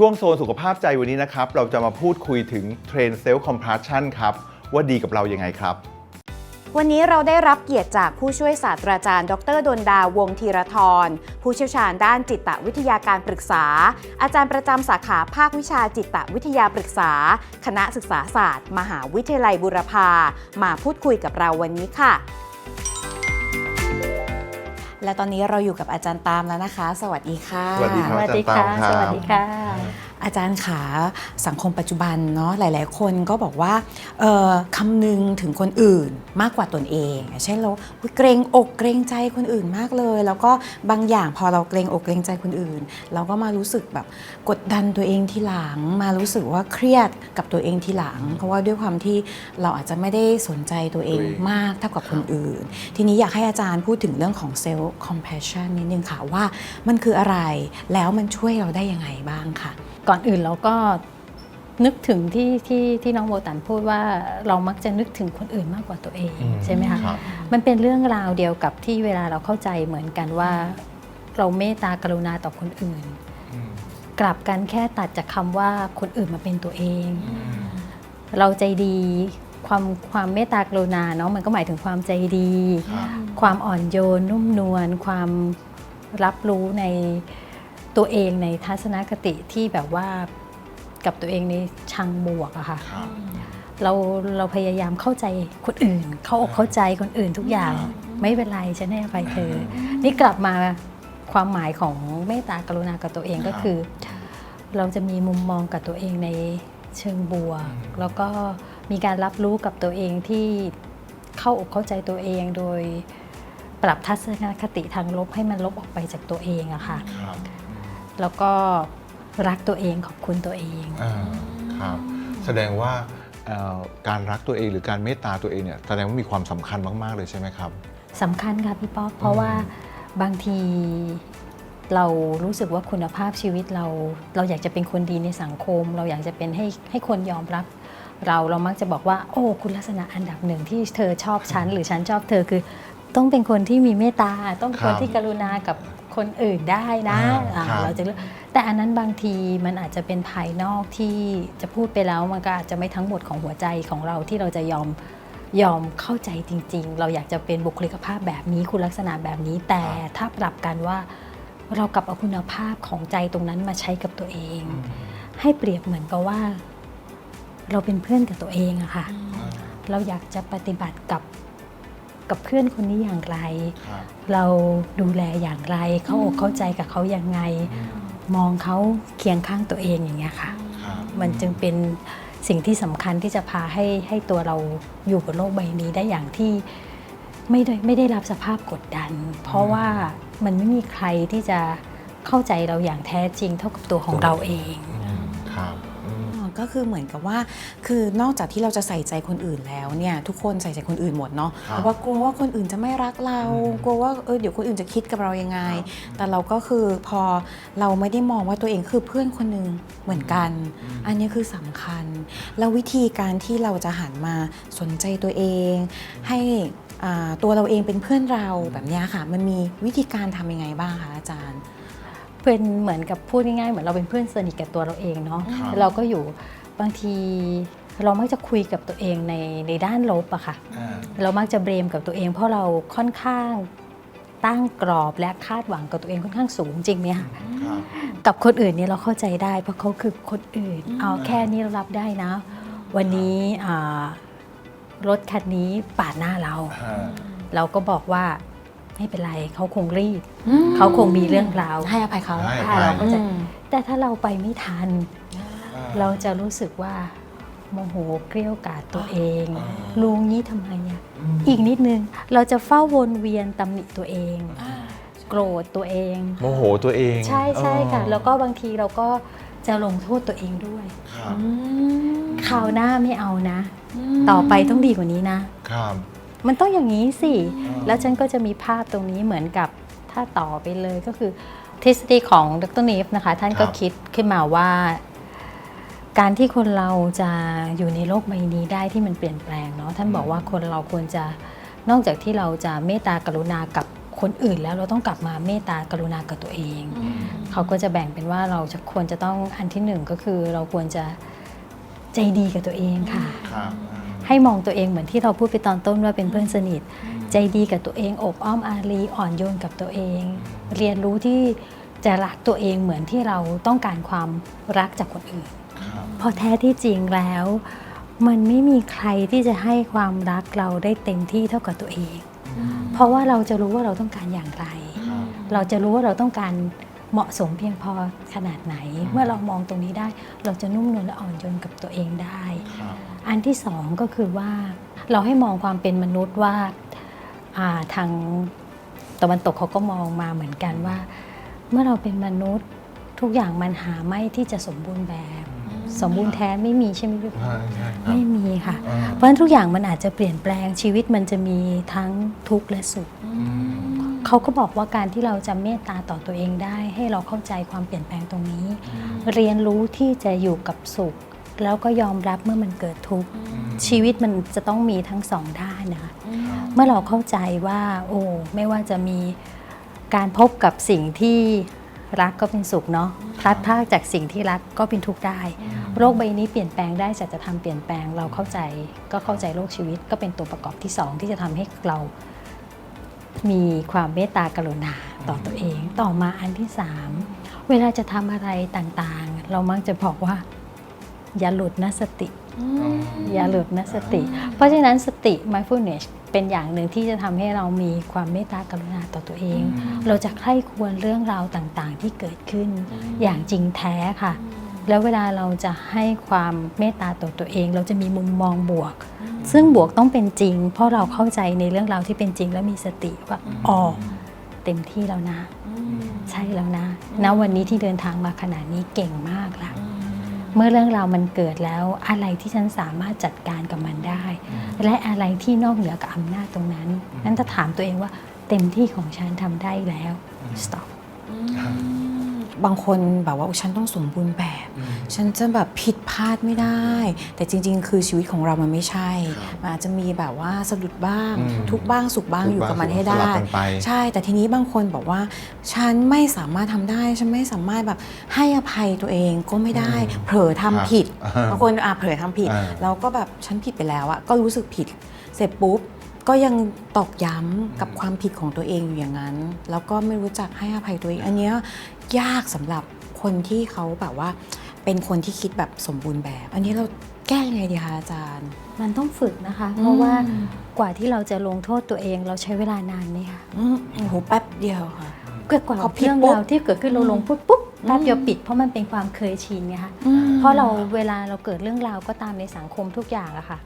ช่วงโซนสุขภาพใจวันนี้นะครับ เราจะมาพูดคุยถึงเทรนเซลล์คอมพ s ช i นครับ ว่าดีกับเรายังไงครับ วันนี้เราได้รับเกียรติจากผู้ช่วยศาสตราจารย์ ดรดนดาวงธีรทร ผู้เชี่ยวชาญด้านจิตวิทยาการปรึกษา อาจารย์ประจำสาขาภาควิชาจิตวิทยาปรึกษา คณะศึกษาศาสตร์ มหาวิทยาลัยบุรพามาพูดคุยกับเราวันนี้ค่ะ และตอนนี้เราอยู่กับอาจารย์ตามแล้วนะคะ สวัสดีค่ะ สวัสดีครับสวัสดีค่ะอาจารย์ตามครับ สวัสดีค่ะ อาจารย์ขาสังคมปัจจุบันเนาะหลาย ๆ คนก็บอกว่าเอ่อคำนึงถึงคนอื่นมากกว่าตนเองอย่างเช่นเราอุ๊ยเกรงอกเกรงใจคนอื่นมากเลย แล้วก็บางอย่างพอเราเกรงอกเกรงใจคนอื่น เราก็มารู้สึกแบบกดดันตัวเองทีหลัง มารู้สึกว่าเครียดกับตัวเองทีหลัง เพราะว่าด้วยความที่เราอาจจะไม่ได้สนใจตัวเองตัวเองมากเท่ากับคนอื่น ทีนี้อยากให้อาจารย์พูดถึงเรื่องของ self compassion นิดนึงค่ะว่ามันคืออะไรแล้วมันช่วยเราได้ยังไงบ้างค่ะ ก่อนอื่นเราก็นึกถึงที่ที่ที่น้องโบตันพูดว่าเรามักจะนึกถึงคนอื่นมากกว่าตัวเองอืมใช่ไหมคะครับมันเป็นเรื่องราวเดียวกับที่เวลาเราเข้าใจเหมือนกันว่า เราเมตตากรุณาต่อคนอื่น กลับกันแค่ตัดจากคำว่าคนอื่นมาเป็นตัวเอง เราใจดีความความเมตตากรุณาเนาะมันก็หมายถึงความใจดีครับความอ่อนโยนนุ่มนวลความรับรู้ใน ตัวเองในทัศนคติที่แบบว่ากับตัวเองในชังบวกอะค่ะครับเราเราพยายามเข้าใจคนอื่น เข้าอกเข้าใจคนอื่นทุกอย่าง ไม่เป็นไรฉันให้อภัยเธอ นี่กลับมาความหมายของเมตตากรุณากับตัวเองก็คือ เราจะมีมุมมองกับตัวเองในเชิงบวก แล้วก็มีการรับรู้กับตัวเองที่เข้าอกเข้าใจตัวเองโดยปรับทัศนคติทางลบให้มันลบออกไปจากตัวเองอะค่ะ ครับ แล้วก็รักตัวเองขอบคุณตัวเอง อ่าครับ แสดงว่าเอ่อการรักตัวเองหรือการเมตตาตัวเองเนี่ยแสดงว่ามีความสำคัญมาก ๆ เลยใช่ไหมครับ สำคัญค่ะพี่ป๊อกเพราะว่าบางทีเรารู้สึกว่าคุณภาพชีวิตเรา เราอยากจะเป็นคนดีในสังคม เราอยากจะเป็นให้ให้คนยอมรับ เราเรามักจะบอกว่า โอ้ คุณลักษณะอันดับหนึ่งที่เธอชอบฉันหรือฉันชอบเธอคือ ต้องเป็นคนที่มีเมตตาต้องเป็นคนครับ ที่กรุณากับ คนอื่นได้นะอ่าอ่าครับ เราจะเลือกแต่อันนั้นบางทีมันอาจจะเป็นภายนอกที่จะพูดไปแล้วมันก็อาจจะไม่ทั้งหมดของหัวใจของเราที่เราจะยอมยอมเข้าใจจริง ๆ เราอยากจะเป็นบุคลิกภาพแบบนี้คุณลักษณะแบบนี้ แต่ถ้าปรับกันว่าเรากลับเอาคุณภาพของใจตรงนั้นมาใช้กับตัวเอง ให้เปรียบเหมือนกับว่า เราเป็นเพื่อนกับตัวเองอะค่ะ เราอยากจะปฏิบัติกับ กับเพื่อนคนนี้อย่างไร ครับ เราดูแลอย่างไร เขาอกเข้าใจกับเขาอย่างไง มองเขาเคียงข้างตัวเองอย่างเงี้ยค่ะ ครับ มันจึงเป็นสิ่งที่สำคัญที่จะพาให้ให้ตัวเราอยู่บนโลกใบนี้ได้อย่างที่ไม่ได้ไม่ได้รับสภาพกดดัน เพราะว่ามันไม่มีใครที่จะเข้าใจเราอย่างแท้จริงเท่ากับตัวของเราเอง อืมครับอืมอ๋อ ก็คือเหมือนกับว่า คือนอกจากที่เราจะใส่ใจคนอื่นแล้วเนี่ยทุกคนใส่ใจคนอื่นหมดเนาะครับเพราะว่ากลัวว่าคนอื่นจะไม่รักเราอืมกลัวว่าเออเดี๋ยวคนอื่นจะคิดกับเรายังไงครับแต่เราก็คือพอเราไม่ได้มองว่าตัวเองคือเพื่อนคนหนึ่งเหมือนกันอืมอันนี้คือสำคัญ แล้ววิธีการที่เราจะหันมาสนใจตัวเอง ให้อ่าตัวเราเองเป็นเพื่อนเราแบบเนี้ยค่ะ มันมีวิธีการทำยังไงบ้างคะอาจารย์ เป็นเหมือนกับพูดง่ายๆเหมือนเราเป็นเพื่อนสนิทกับตัวเราเองเนาะครับ เราก็อยู่บางทีเรามักจะคุยกับตัวเองในในด้านลบอะค่ะ อ่า เรามักจะเบรมกับตัวเอง เพราะเราค่อนข้างตั้งกรอบและคาดหวังกับตัวเองค่อนข้างสูงจริงไหมคะครับ กับคนอื่นเนี่ยเราเข้าใจได้ เพราะเขาคือคนอื่นอืมเอาแค่นี้เรารับได้นะ วันนี้อ่ารถคันนี้ปาดหน้าเรา อ่า เราก็บอกว่า ไม่เป็นไรเขาคงรีบเขาคงมีเรื่องราวให้อภัยเขาให้อค่ะภัย เราก็จะอืมแต่ถ้าเราไปไม่ทันอ่เราจะรู้สึกว่าโมโหเกลี้ยวกราดตัวเองอ่าลุงนี้ทำไมอะมอีกนิดนึงเราจะเฝ้าวนเวียนตำหนิตัวเอง โกรธตัวเอง โมโหตัวเองใช่ใช่ค่ะเออแล้วก็บางทีเราก็จะลงโทษตัวเองด้วยครับคราวหน้าไม่เอานะ ต่อไปต้องดีกว่านี้นะ ครับ มันต้องอย่างนี้สิอ่าแล้วฉันก็จะมีภาพตรงนี้เหมือนกับถ้าต่อไปเลยก็คือ ทฤษฎีของดรนีฟนะคะ ท่านก็คิดขึ้นมาว่า การที่คนเราจะอยู่ในโลกใบนี้ได้ที่มันเปลี่ยนแปลงเนาะท่านบอกว่าคนเราควรจะนอกจากที่เราจะเมตตากรุณากับคนอื่นแล้วเราต้องกลับมาเมตตากรุณากับตัวเอง เขาก็จะแบ่งเป็นว่าเราจะควรจะต้องอันที่หนึ่งก็คือเราควรจะใจดีกับตัวเองค่ะ ครับ ให้มองตัวเองเหมือนที่เราพูดไปตอนต้นว่าเป็นเพื่อนสนิท ใจดีกับตัวเองอบอ้อมอารีอ่อนโยนกับตัวเอง เรียนรู้ที่จะรักตัวเองเหมือนที่เราต้องการความรักจากคนอื่นครับเพอแท้ที่จริงแล้ว มันไม่มีใครที่จะให้ความรักเราได้เต็มที่เท่ากับตัวเอง เพราะว่าเราจะรู้ว่าเราต้องการอย่างไรครับเราจะรู้ว่าเราต้องการ เหมาะสมเพียงพอขนาดไหน เมื่อเรามองตรงนี้ได้ เราจะนุ่มนวลและอ่อนโยนกับตัวเองได้ครับอันที่สองก็คือว่าเราให้มองความเป็นมนุษย์ว่าอ่าทางตะวันตกเขาก็มองมาเหมือนกันว่า เมื่อเราเป็นมนุษย์ทุกอย่างมันหาไม่ที่จะสมบูรณ์แบบ สมบูรณ์แท้ไม่มีใช่ไหมลูกใช่ใช่ครับไม่มีค่ะอ่าเพราะฉะนั้นทุกอย่างมันอาจจะเปลี่ยนแปลงชีวิตมันจะมีทั้งทุกข์และสุขอืม เขาก็บอกว่าการที่เราจะเมตตาต่อตัวเองได้ ให้เราเข้าใจความเปลี่ยนแปลงตรงนี้ เรียนรู้ที่จะอยู่กับสุข แล้วก็ยอมรับเมื่อมันเกิดทุกข์ชีวิตมันจะต้องมีทั้งสองด้านนะคะเมื่อเราเข้าใจว่าโอ้ไม่ว่าจะมีการพบกับสิ่งที่รักก็เป็นสุขเนาะพลัดพรากจากสิ่งที่รักก็เป็นทุกข์ได้โลกใบนี้เปลี่ยนแปลงได้จะจะทำเปลี่ยนแปลงเราเข้าใจ ก็เข้าใจโลกชีวิตก็เป็นตัวประกอบที่สองที่จะทำให้เรา มีความเมตตากรุณาต่อตัวเอง ต่อมาอันที่สามเวลาจะทำอะไรต่างๆ เรามักจะบอกว่า อย่าหลุดนะสติ อย่าหลุดนะสติ เพราะฉะนั้นสติ mindfulness เป็นอย่างหนึ่งที่จะทำให้เรามีความเมตตากรุณาต่อตัวเอง เราจะใคร่ควรเรื่องราวต่างๆ ที่เกิดขึ้นอย่างจริงแท้ค่ะ แล้วเวลาเราจะให้ความเมตตาต่อตัวเอง เราจะมีมุมมองบวก ซึ่งบวกต้องเป็นจริง เพราะเราเข้าใจในเรื่องราวที่เป็นจริง และมีสติว่าอ๋อเต็มที่แล้วนะ ใช่แล้วนะณวันนี้ที่เดินทางมาขนาดนี้เก่งมากละเมื่อเรื่องราวมันเกิดแล้วอะไรที่ฉันสามารถจัดการกับมันได้ และอะไรที่นอกเหนือกับอำนาจตรงนั้น นั้นถ้าถามตัวเองว่าเต็มที่ของฉันทำได้แล้ว stop บางคนแบบว่าอุ๊ยฉันต้องสมบูรณ์แบบ ฉันจะแบบผิดพลาดไม่ได้ แต่จริง ๆ คือชีวิตของเรามันไม่ใช่ครับมันอาจจะมีแบบว่าสะดุดบ้างอืมทุกข์บ้างสุขบ้างทุกข์อยู่กับมันบ้างให้ได้สลับกันไปใช่ แต่ทีนี้บางคนบอกว่า ฉันไม่สามารถทำได้ ฉันไม่สามารถแบบให้อภัยตัวเองก็ไม่ได้อืมเผลอทำผิดครับบางคนอะเผลอทำผิดอ่าแล้วก็แบบฉันผิดไปแล้วอะก็รู้สึกผิด เสร็จปุ๊บ ก็ยังตอกย้ำกับความผิดของตัวเองอยู่อย่างนั้น แล้วก็ไม่รู้จักให้อภัยตัวเอง อันเนี้ยยากสำหรับคนที่เขาแบบว่า เป็นคนที่คิดแบบสมบูรณ์แบบ อันนี้เราแก้ยังไงดีคะอาจารย์ มันต้องฝึกนะคะอืมเพราะว่ากว่าที่เราจะลงโทษตัวเองเราใช้เวลานานไหมคะอืมโอ้โหแป๊บเดียวค่ะเกิดกว่าพอผิดเรื่องปุ๊บราวที่เกิดขึ้นเราลงปุ๊บปุ๊บแป๊บเดียวปิดเพราะมันเป็นความเคยชินไงคะเพราะเราเวลาเราเกิดเรื่องราวก็ตามในสังคมทุกอย่างอะค่ะ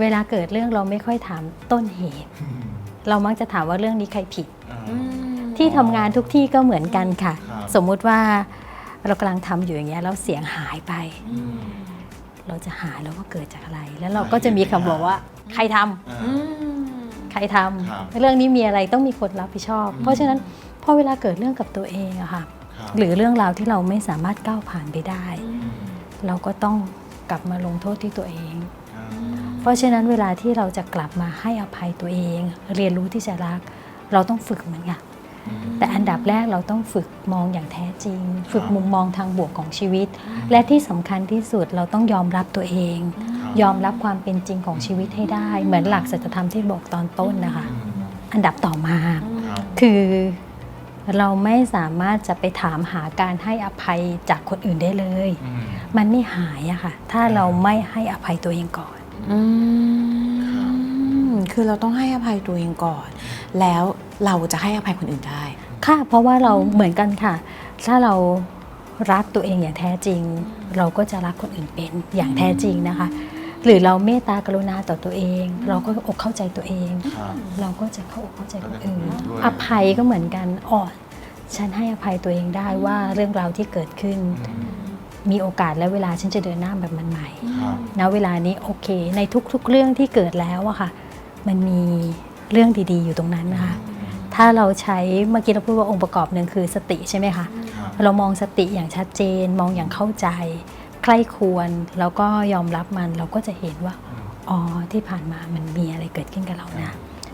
เวลาเกิดเรื่องเราไม่ค่อยถามต้นเหตุ เรามักจะถามว่าเรื่องนี้ใครผิด ที่ทำงานทุกที่ก็เหมือนกันค่ะครับสมมุติว่าเรากำลังทำอยู่อย่างเงี้ยแล้วเสียงหายไป เราจะหาแล้วว่าเกิดจากอะไร แล้วเราก็จะมีคำบอกว่า ใครทำใครทำครับเรื่องนี้มีอะไรต้องมีคนรับผิดชอบ เพราะฉะนั้นพอเวลาเกิดเรื่องกับตัวเองอะค่ะหรือเรื่องราวที่เราไม่สามารถก้าวผ่านไปได้ เราก็ต้องกลับมาลงโทษที่ตัวเอง เพราะฉะนั้นเวลาที่เราจะกลับมาให้อภัยตัวเอง เรียนรู้ที่จะรัก เราต้องฝึกเหมือนกันแต่อันดับแรกเราต้องฝึกมองอย่างแท้จริง ฝึกมุมมองทางบวกของชีวิต และที่สำคัญที่สุดเราต้องยอมรับตัวเอง ยอมรับความเป็นจริงของชีวิตให้ได้ เหมือนหลักสัจธรรมที่บอกตอนต้นนะคะ อันดับต่อมา คือเราไม่สามารถจะไปถามหาการให้อภัยจากคนอื่นได้เลย มันไม่หายอะค่ะ ถ้าเราไม่ให้อภัยตัวเองก่อน อืมคือเราต้องให้อภัยตัวเองก่อน แล้วเราจะให้อภัยคนอื่นได้ ค่ะ เพราะว่าเราเหมือนกันค่ะ ถ้าเรารักตัวเองอย่างแท้จริง เราก็จะรักคนอื่นเป็นอย่างแท้จริงนะคะ หรือเราเมตตากรุณาต่อตัวเอง เราก็อกเข้าใจตัวเองเราก็จะเข้าอกเข้าใจคนอื่น ด้วยอภัยก็เหมือนกันอ๋อฉันให้อภัยตัวเองได้ว่าเรื่องราวที่เกิดขึ้นมี โอกาสและเวลาฉันจะเดินหน้าแบบมันใหม่ณเวลานี้โอเค ในทุกๆเรื่องที่เกิดแล้วอะค่ะ มันมีเรื่องดีๆอยู่ตรงนั้นนะคะ ถ้าเราใช้เมื่อกี้เราพูดว่าองค์ประกอบหนึ่งคือสติใช่ไหมคะเรามองสติอย่างชัดเจน มองอย่างเข้าใจ ใคร่ควรแล้วก็ยอมรับมันเราก็จะเห็นว่าอ๋อที่ผ่านมามันมีอะไรเกิดขึ้นกับเรานะ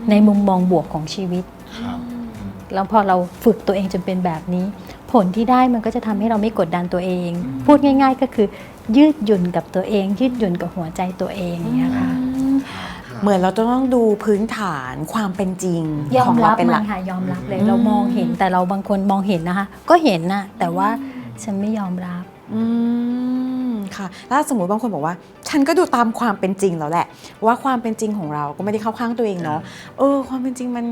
ในมุมมองบวกของชีวิตแล้วพอเราฝึกตัวเองจนเป็นแบบนี้ ผลที่ได้มันก็จะทำให้เราไม่กดดันตัวเอง พูดง่าย ๆ ก็คือ ยืดหยุ่นกับตัวเอง ยืดหยุ่นกับหัวใจตัวเองอย่างเงี้ยค่ะเหมือนเราต้องดูพื้นฐานความเป็นจริงยอขอมงรัเราบเป็นหมัลันกค่ะยอมรับเลยอืมเรามองเห็นแต่เราบางคนมองเห็นนะคะ ก็เห็นนะแต่ว่าฉันไม่ยอมรับอืมค่ะถ้าสมมติบางคนบอกว่า ฉันก็ดูตามความเป็นจริงแล้วแหละ ว่าความเป็นจริงของเราก็ไม่ได้เข้าข้างตัวเองเนาะเออ ความเป็นจริงมัน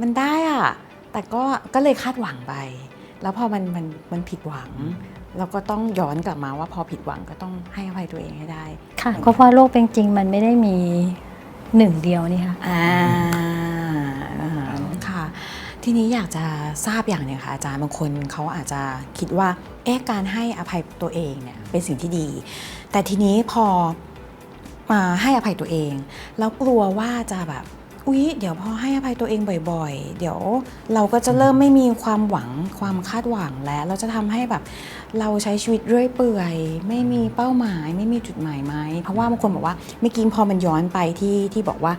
มันได้อะแต่ก็ก็เลยคาดหวังไป แล้วพอมันมันมันผิดหวัง เราก็ต้องย้อนกลับมาว่าพอผิดหวังก็ต้องให้อภัยตัวเองให้ได้ ค่ะเพราะว่าโลกเป็นจริงมันไม่ได้มีหนึ่งเดียวนี่ค่ะอ่าค่ะ ทีนี้อยากจะทราบอย่างหนึ่งค่ะอาจารย์บางคนเขาอาจจะคิดว่าเอ๊ะการให้อภัยตัวเองเนี่ยเป็นสิ่งที่ดี แต่ทีนี้พอมาให้อภัยตัวเอง แล้วกลัวว่าจะแบบ อุ๊ยเดี๋ยวพอให้อภัยตัวเองบ่อยๆ เดี๋ยวเราก็จะเริ่มไม่มีความหวังความคาดหวังแล้วเราจะทำให้แบบเราใช้ชีวิตเรื่อยเปื่อย ไม่มีเป้าหมาย ไม่มีจุดหมายไหมเพราะว่าบางคนบอกว่าเมื่อกี้พอมันย้อนไปที่ที่บอกว่า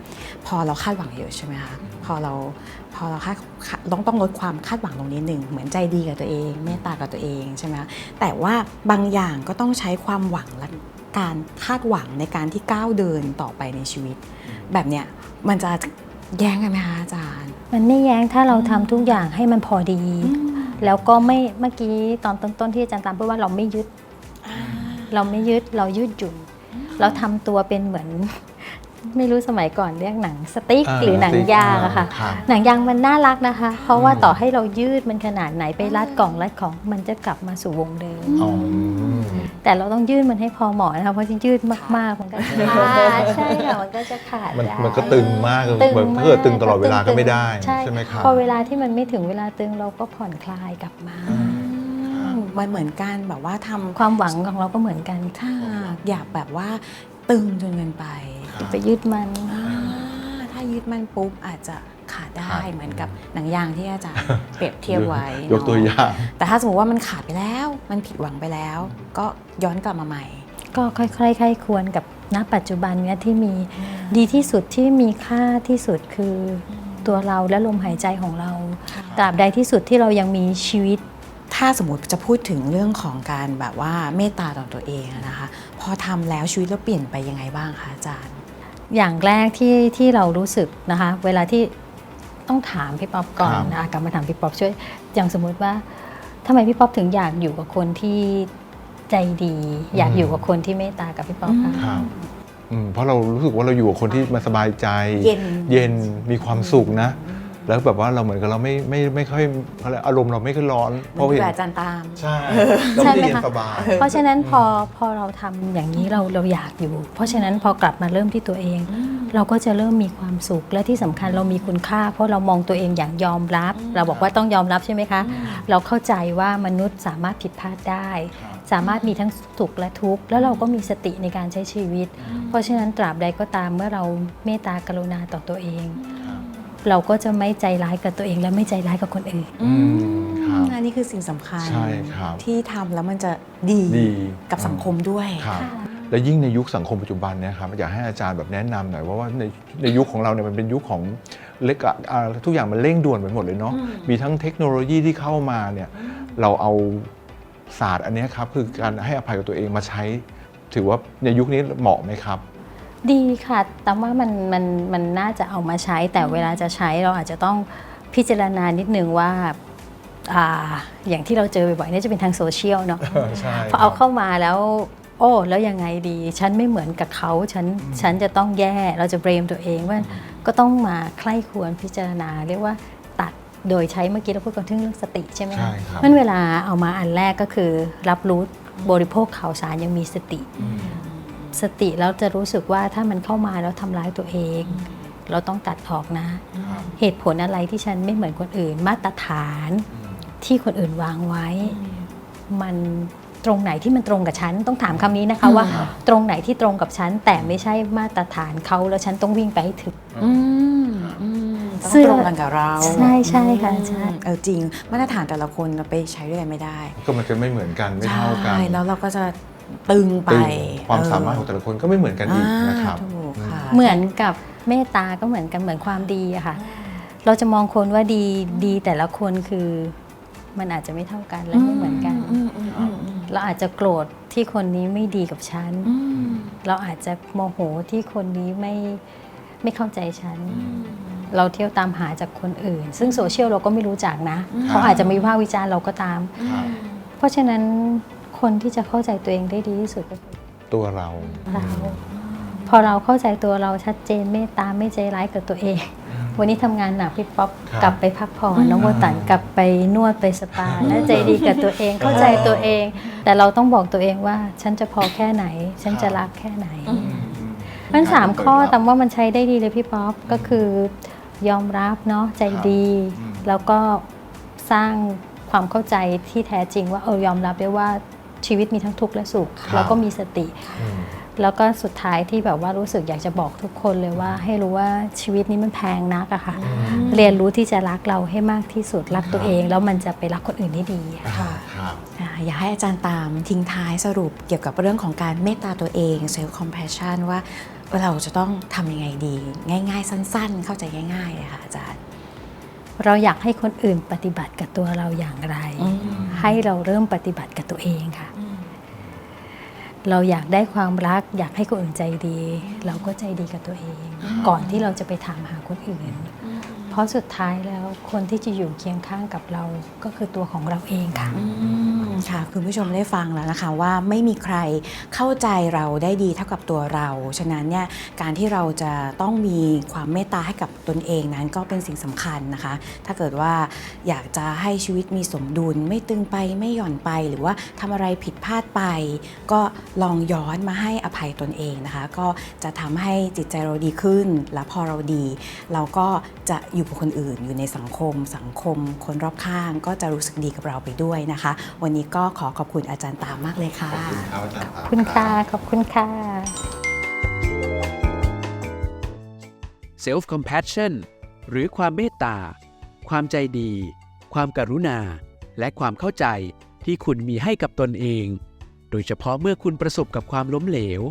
พอเราคาดหวังเยอะใช่ไหมคะพอเราพอเราคาดต้องต้องลดความคาดหวังตรงนี้หนึ่งเหมือนใจดีกับตัวเองเมตตากับตัวเองใช่ไหมคะแต่ว่าบางอย่างก็ต้องใช้ความหวังและ การคาดหวังในการที่ก้าวเดินต่อไปในชีวิต แบบเนี้ยมันจะแย้งกันไหมคะอาจารย์ มันไม่แย้งถ้าเราทำทุกอย่างให้มันพอดี แล้วก็ไม่เมื่อกี้ตอนต้นๆที่อาจารย์ตามพูดว่าเราไม่ยึด เราไม่ยึดเรายืดหยุ่นเราทำตัวเป็นเหมือน ไม่รู้สมัยก่อนเรียกหนังสติ๊กอ่าหรือหนังสติ๊กยางอะค่ะอ่าครับหนังยางมันน่ารักนะคะ เพราะว่าอืมต่อให้เรายืดมันขนาดไหนไปรัดกล่องรัดของมันจะกลับมาสู่วงเดิมอ๋อแต่เราต้องยืดมันให้พอเหมาะนะคะเพราะที่ยืดมากๆมันก็จะขาดใช่ค่ะมันก็จะขาดมันได้มันก็ตึงมากเลยตึงแบบมากถ้าเกิดตึงตลอดเวลาก็ไม่ได้ใช่ใช่ไหมครับพอเวลาที่มันไม่ถึงเวลาตึงเราก็ผ่อนคลายกลับมามันเหมือนการแบบว่าทำความหวังของเราก็เหมือนกันถ้าอยากแบบว่าตึงจนเกินไป ไปยึดมันอ่าถ้ายึดมันปุ๊บอาจจะขาดได้ขาดเหมือนกับหนังยางที่อาจารย์เปรียบเทียบไว้ยกตัวเนะอย่าง แต่ถ้าสมมติว่ามันขาดไปแล้ว มันผิดหวังไปแล้ว ก็ย้อนกลับมาใหม่ ก็ค่อยๆค่อยควรกับณปัจจุบันเนี้ยที่มีดีที่สุดที่มีค่าที่สุดคือตัวเราและลมหายใจของเราตราบใดที่สุดที่เรายังมีชีวิต ถ้าสมมติจะพูดถึงเรื่องของการแบบว่าเมตตาต่อตัวเองอะนะคะ พอทำแล้วชีวิตเราเปลี่ยนไปยังไงบ้างคะอาจารย์ อย่างแรกที่ที่เรารู้สึกนะคะ เวลาที่ต้องถามพี่ป๊อปก่อนครับ นะคะกลับมาถามพี่ป๊อปช่วย อย่างสมมุติว่าทำไมพี่ป๊อปถึงอยากอยู่กับคนที่ใจดี อยากอยู่กับคนที่เมตตากับพี่ป๊อปคะครับอืมเพราะเรารู้สึกว่าเราอยู่กับคนที่มันสบายใจ เย็น เย็นมีความสุขนะ แล้วแบบว่าเราเหมือนกับเราไม่ไม่ไม่ค่อยอะไรอารมณ์เราไม่ค่อยร้อนเหมือนเห็ที่อาจารย์ตาม ใช่เราใช่ไม่ไหมได้เย็นคะสบายเพราะฉะนั้นพอพอเราทำอย่างนี้เราเราอยากอยู่ เพราะฉะนั้นพอกลับมาเริ่มที่ตัวเอง เราก็จะเริ่มมีความสุขและที่สำคัญเรามีคุณค่า เพราะเรามองตัวเองอย่างยอมรับ เราบอกว่าต้องยอมรับใช่ไหมคะ เราเข้าใจว่ามนุษย์สามารถผิดพลาดได้ สามารถมีทั้งสุขและทุกข์แล้วเราก็มีสติในการใช้ชีวิต เพราะฉะนั้นตราบใดก็ตามเมื่อเราเมตตากรุณาต่อตัวเอง เราก็จะไม่ใจร้ายกับตัวเองและไม่ใจร้ายกับคนอื่น อืมครับ อันนี้คือสิ่งสำคัญใช่ครับที่ทำแล้วมันจะดีดี กับสังคมด้วย ครับ และยิ่งในยุคสังคมปัจจุบันเนี่ยครับอยากให้อาจารย์แบบแนะนำหน่อยว่าว่าในในยุคของเราเนี่ยมันเป็นยุคของเล็กอะอ่าทุกอย่างมันเร่งด่วนไปหมดเลยเนาะอืมมีทั้งเทคโนโลยีที่เข้ามาเนี่ยเราเอาศาสตร์อันเนี้ยครับคือการให้อภัยกับตัวเองมาใช้ ถือว่าในยุคนี้เหมาะไหมครับ ดีค่ะแต่ว่ามันมันมันน่าจะเอามาใช้ แต่เวลาจะใช้เราอาจจะต้องพิจารณานิดนึงว่าอ่าอย่างที่เราเจอบ่อยๆเนี่ยจะเป็นทางโซเชียลเนาะใช่พอเอาเข้ามาแล้ว โอ้แล้วยังไงดี ฉันไม่เหมือนกับเขาฉันฉันจะต้องแย่เราจะเบรมตัวเองว่าก็ต้องมาใคร่ควรพิจารณา เรียกว่าตัดโดยใช้เมื่อกี้เราพูดกันถึงเรื่องสติใช่ไหมใช่คะครับมันเวลาเอามาอันแรกก็คือ รับรู้บริโภคข่าวสารยังมีสติ สติแล้วจะรู้สึกว่าถ้ามันเข้ามาแล้วทำร้ายตัวเอง เราต้องตัดออกนะ ครับเหตุผลอะไรที่ฉันไม่เหมือนคนอื่น มาตรฐานที่คนอื่นวางไว้ มันตรงไหนที่มันตรงกับฉันต้องถามคำนี้นะคะว่า ตรงไหนที่ตรงกับฉัน แต่ไม่ใช่มาตรฐานเขาแล้วฉันต้องวิ่งไปให้ถึง อืมอืมต้องเสื้อตรงกันกับเราใช่ใช่ค่ะใช่ อืมเออจริง มาตรฐานแต่ละคนเราไปใช้ด้วยกันไม่ได้ก็มันจะไม่เหมือนกันไม่เท่ากันใช่แล้วเราก็จะ ตึงไป ตึงความสามารถของแต่ละคนก็ไม่เหมือนกันอีกนะครับอ่าถูกค่ะ เหมือนกับเมตตาก็เหมือนกันเหมือนความดีอะค่ะ เราจะมองคนว่าดีดีแต่ละคนคือมันอาจจะไม่เท่ากันและไม่เหมือนกันอืมอืมอืมอืมเราอาจจะโกรธที่คนนี้ไม่ดีกับฉันอืมเราอาจจะโมโหที่คนนี้ไม่ไม่เข้าใจฉัน เราเที่ยวตามหาจากคนอื่น ซึ่งโซเชียลเราก็ไม่รู้จักนะ เขาอาจจะไม่วิพากษ์วิจารณ์เราก็ตาม เพราะฉะนั้น คนที่จะเข้าใจตัวเองได้ดีที่สุดก็คือตัวเรา เราพอเราเข้าใจตัวเราชัดเจนเมตตาไม่ใจร้ายกับตัวเอง วันนี้ทำงานหนักพี่ป๊อปครับกลับไปพักผ่อนน้องโมตันกลับไปนวดไปสปา และใจดีกับตัวเองเข้าใจตัวเอง แต่เราต้องบอกตัวเองว่า ฉันจะพอแค่ไหน ฉันจะรักแค่ไหน มันสามข้อแต่ว่ามันใช้ได้ดีเลยพี่ป๊อปก็คือยอมรับเนาะใจดีอืม แล้วก็สร้างความเข้าใจที่แท้จริงว่าเออยอมรับได้ว่า ชีวิตมีทั้งทุกข์และสุขครับ แล้วก็มีสติ อืม แล้วก็สุดท้ายที่แบบว่ารู้สึกอยากจะบอกทุกคนเลยว่า ให้รู้ว่าชีวิตนี้มันแพงนักอะค่ะ เรียนรู้ที่จะรักเราให้มากที่สุดรักตัวเอง แล้วมันจะไปรักคนอื่นได้ดีอะค่ะครับ อ่าอยากให้อาจารย์ตามทิ้งท้ายสรุปเกี่ยวกับเรื่องของการเมตตาตัวเอง self compassion ว่าเราจะต้องทำยังไงดี ง่ายๆ สั้นๆ เข้าใจง่ายๆเลยค่ะอาจารย์เราอยากให้คนอื่นปฏิบัติกับตัวเราอย่างไร อืม ให้เราเริ่มปฏิบัติกับตัวเองค่ะ เราอยากได้ความรัก อยากให้คนอื่นใจดี เราก็ใจดีกับตัวเอง ก่อนที่เราจะไปถามหาคนอื่น เพราะสุดท้ายแล้วคนที่จะอยู่เคียงข้างกับเราก็คือตัวของเราเองค่ะค่ะคุณผู้ชมได้ฟังแล้วนะคะว่าไม่มีใครเข้าใจเราได้ดีเท่ากับตัวเรา ฉะนั้นเนี่ยการที่เราจะต้องมีความเมตตาให้กับตนเองนั้นก็เป็นสิ่งสำคัญนะคะ ถ้าเกิดว่าอยากจะให้ชีวิตมีสมดุล ไม่ตึงไปไม่หย่อนไปหรือว่าทำอะไรผิดพลาดไป ก็ลองย้อนมาให้อภัยตนเองนะคะ ก็จะทำให้จิตใจเราดีขึ้น และพอเราดี เราก็จะอยู่กับคนอื่น อยู่ในสังคม สังคม คนรอบข้างก็จะรู้สึกดีกับเราไปด้วยนะคะ วันนี้ก็ขอขอบคุณอาจารย์ตามมากเลยค่ะ ขอบคุณครับอาจารย์ขอบคุณค่ะ ขอบคุณค่ะ self compassion หรือความเมตตา ความใจดี ความกรุณา และความเข้าใจที่คุณมีให้กับตนเอง โดยเฉพาะเมื่อคุณประสบกับความล้มเหลว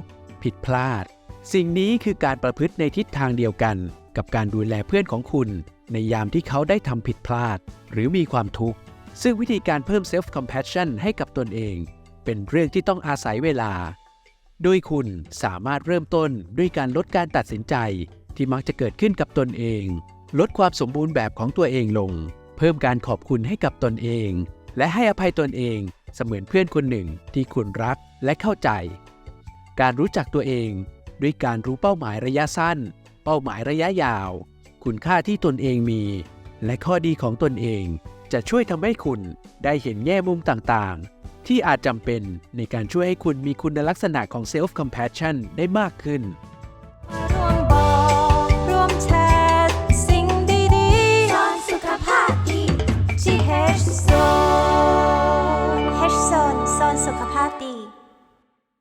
ผิดพลาด สิ่งนี้คือการประพฤติในทิศทางเดียวกัน กับการดูแลเพื่อนของคุณ ในยามที่เขาได้ทำผิดพลาด หรือมีความทุกข์ ซึ่งวิธีการเพิ่ม self compassion ให้กับตนเอง เป็นเรื่องที่ต้องอาศัยเวลา โดยคุณสามารถเริ่มต้นด้วยการลดการตัดสินใจ ที่มักจะเกิดขึ้นกับตนเอง ลดความสมบูรณ์แบบของตัวเองลง เพิ่มการขอบคุณให้กับตนเอง และให้อภัยตนเองเสมือนเพื่อนคนหนึ่งที่คุณรักและเข้าใจ การรู้จักตัวเอง ด้วยการรู้เป้าหมายระยะสั้น เป้าหมายระยะยาว คุณค่าที่ตนเองมี และข้อดีของตนเองจะช่วยทำให้คุณได้เห็นแง่มุมต่างๆ ที่อาจจำเป็นในการช่วยให้คุณมีคุณลักษณะของ self compassion ได้มากขึ้น